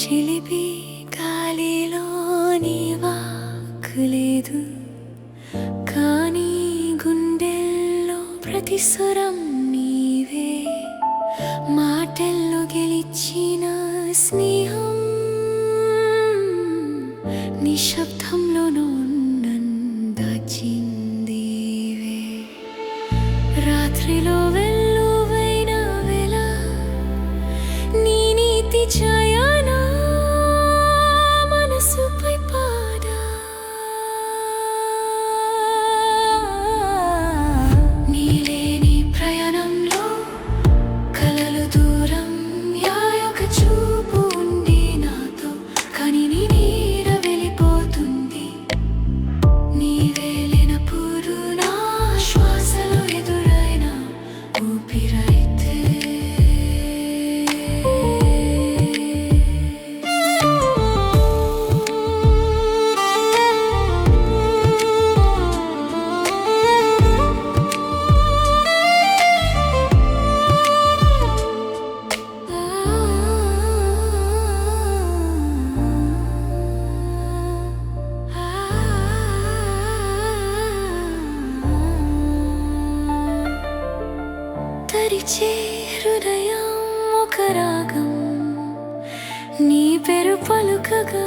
చిలిపి గాలిలో నీ వాక్కులేదు ప్రతిస్వరం నీవే. మాటల్లో గెలిచిన స్నేహం నిశ్శబ్దంలోనూ దాచిందేవే రాత్రిలో వెల్లువైన వెల నీ నీతి చ పరిచే హృదయం ఒక రాగం. నీ పెరు పలుకగా